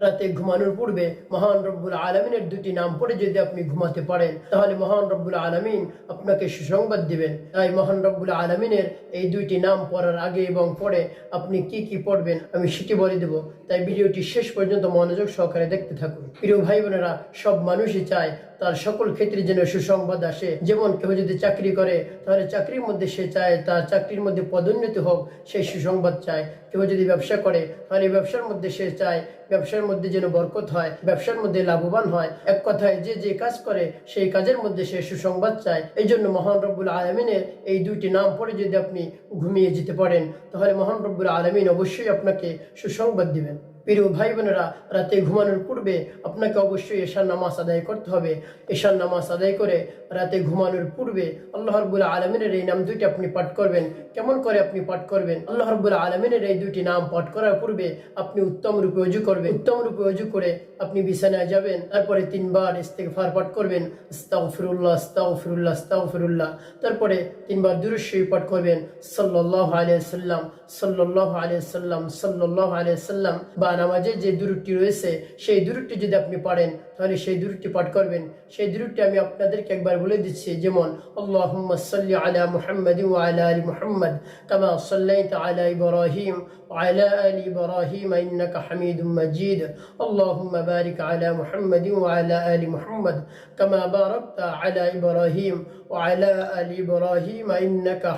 রাতে ঘুমানোর পূর্বে মহান রব্বুল আলমিনের দুটি নাম পড়ে যদি আপনি ঘুমাতে পারেন, তাহলে মহান রব্বুল আলমিন আপনাকে সুসংবাদ দিবেন। তাই মহান রব্বুল আলমিনের এই দুইটি নাম পড়ার আগে এবং পরে আপনি কি কি পড়বেন আমি সেটি বলে দেব। তাই ভিডিওটি শেষ পর্যন্ত মনোযোগ সহকারে দেখতে থাকুন। প্রিয় ভাই বোনেরা সব মানুষই চায় তার সকল ক্ষেত্রে যেন সুসংবাদ আসে। যেমন কেউ যদি চাকরি করে, তাহলে চাকরির মধ্যে সে চায়, তার চাকরির মধ্যে পদোন্নতি হোক সেই সুসংবাদ চায়। কেউ যদি ব্যবসা করে, তাহলে ব্যবসার মধ্যে সে চায়, ব্যবসার মধ্যে যেন বরকত হয়, ব্যবসার মধ্যে লাভবান হয়। এক কথায় যে যে কাজ করে, সেই কাজের মধ্যে সে সুসংবাদ চায়। এই জন্য মহান রব্বুল আলমিনের এই দুইটি নাম পড়ে যদি আপনি ঘুমিয়ে যেতে পারেন, তাহলে মহান রব্বুল আলমিন অবশ্যই আপনাকে সুসংবাদ দিবেন। প্রিয় ভাই বোনেরা রাতে ঘুমানোর পূর্বে আপনাকে অবশ্যই এশার নামাজ আদায় করতে হবে। এশার নামাজ আদায় করে রাতে ঘুমানোর পূর্বে আল্লাহ রব্বুল আলমিনের এই নাম দুইটি আপনি পাঠ করবেন। কেমন করে আপনি পাঠ করবেন? আল্লাহ রব্বুল আলমিনের এই দুইটি নাম পাঠ করার পূর্বে আপনি উত্তম রূপে অজু করবেন। উত্তম রূপে অজু করে আপনি বিছানায় যাবেন, তারপরে তিনবার ইস্তেগফার পাঠ করবেন। আস্তাগফিরুল্লাহ আস্তাগফিরুল্লাহ আস্তাগফিরুল্লাহ, তারপরে তিনবার দুরুশ্বই পাঠ করবেন। সাল্লাল্লাহু আলাইহি সাল্লাম সাল্লাল্লাহু আলাইহি সাল্লাম সাল্লাল্লাহু আলাইহি সাল্লাম বা নামাজের যে দূরটি রয়েছে, সেই দূরটি যদি আপনি পারেন, তাহলে সেই দূরটি পাঠ করবেন। সেই দূরটি আমি আপনাদেরকে একবার বলে দিচ্ছি, যেমন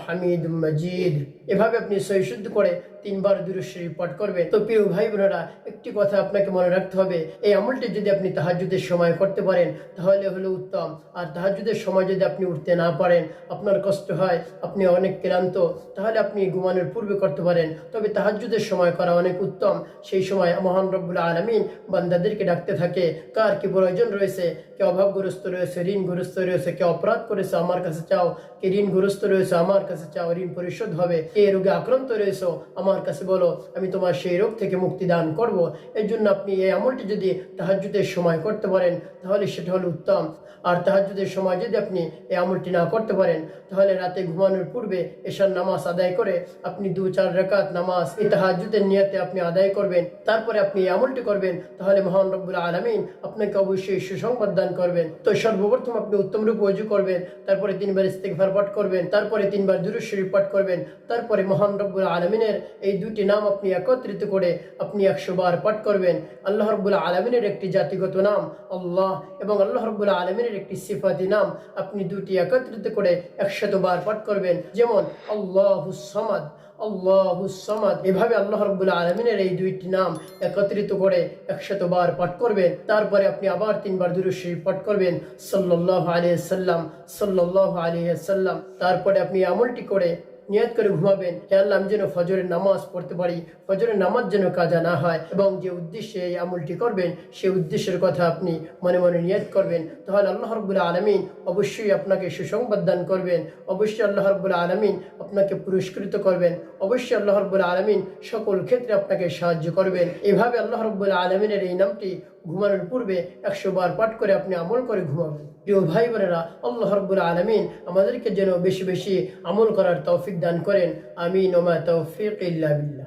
হামিদুম মাজিদ এভাবে আপনি সহিহ করে তিনবার দুরুশ্বরী পাঠ করবেন তো প্রিয় ভাই বোনেরা একটি কথা আপনাকে মনে রাখতে হবে। এই আমলটি যদি আপনি তাহাজুদের সময় করতে পারেন, তাহলে হলো উত্তম। আর তাহাজুদের সময় যদি আপনি উঠতে না পারেন, আপনার কষ্ট হয়, আপনি অনেক ক্লান্ত, তাহলে আপনি ঘুমানোর পূর্বে করতে পারেন। তবে তাহাজুদের সময় করা অনেক উত্তম। সেই সময় মহান রব্বুল আলমিন বান্দাদেরকে ডাকতে থাকে, কার কি প্রয়োজন রয়েছে? কে অভাবগ্রস্ত রয়েছে? ঋণগ্রস্ত রয়েছে? কে অপরাধ করেছে আমার কাছে চাও? কে ঋণগ্রস্ত রয়েছে আমার কাছে চাও? ঋণ পরিশোধ হবে? কে রোগে আক্রান্ত রয়েছে? আমার কাছে বলো, আমি তোমার সেই রোগ থেকে মুক্তি দান করব। এর জন্য আপনি এই আমলটি যদি তাহাজুদের সময় করতে পারেন, তাহলে সেটা হলো উত্তম। আর তাহাজুদের সময় যদি আপনি এই আমলটি না করতে পারেন, তাহলে রাতে ঘুমানোর পূর্বে এশার নামাজ আদায় করে আপনি দু, চার রেখাত নামাজ এই তাহাজুদের নিয়তে আপনি আদায় করবেন। তারপরে আপনি এই আমলটি করবেন, তাহলে মহান রব্বুল আলমিন আপনাকে অবশ্যই সুসংবাদ দান করবেন। তো সর্বপ্রথম আপনি উত্তম রূপ অজু করবেন, তারপরে তিনবার ইস্তেগফার পাঠ করবেন, তারপরে তিনবার দুরুদ শরীফ পাঠ করবেন, তারপরে মহান রব্বুল আলমিনের এই দুটি নাম আপনি একত্রিত করে আপনি একশো বার পাঠ করবেন। আল্লাহ রব্বুল আলমিনের একটি জাতিগত নাম, আল্লাহ, এবং আল্লাহ রব্বুল আলমিনের একটি সিফাতি নাম আপনি দুটি একত্রিত করে একশত বার পাঠ করবেন। যেমন, আল্লাহ সমাদ, আল্লাহু সামাদ। এভাবে আল্লাহ রব্বুল আলমিনের এই দুইটি নাম একত্রিত করে একশত বার পাঠ করবেন। তারপরে আপনি আবার তিনবার দুরুশ্বরী পাঠ করবেন। সাল্লাহ আলিয়া সাল্লাম সাল্লাহ আলিয়া সাল্লাম তারপরে আপনি আমলটি করে নিয়ত করে ঘুমাবেন। আল্লাহ আমি যেন ফজরের নামাজ পড়তে পারি, ফজরের নামাজ যেন কাজা না হয় এবং যে উদ্দেশ্যে এই আমলটি করবেন সেই উদ্দেশ্যের কথা আপনি মনে মনে নিয়ত করবেন। তাহলে আল্লাহ রব্বুল আলমিন অবশ্যই আপনাকে সুসংবাদ দান করবেন, অবশ্যই আল্লাহ রব্বুল আলমিন আপনাকে পুরস্কৃত করবেন, অবশ্যই আল্লাহ রব্বুল আলমিন সকল ক্ষেত্রে আপনাকে সাহায্য করবেন। এভাবে আল্লাহ রব্বুল আলমিনের এই নামটি ঘুমানোর পূর্বে একশো বার পাঠ করে আপনি আমল করে ঘুমাবেন। প্রিয় ভাই বোনেরা, আল্লাহ রব্বুল আলমিন আমাদেরকে যেন বেশি বেশি আমল করার তৌফিক দান করেন। আমিন ওমা তৌফিক ইল্লা বিল্লাহ।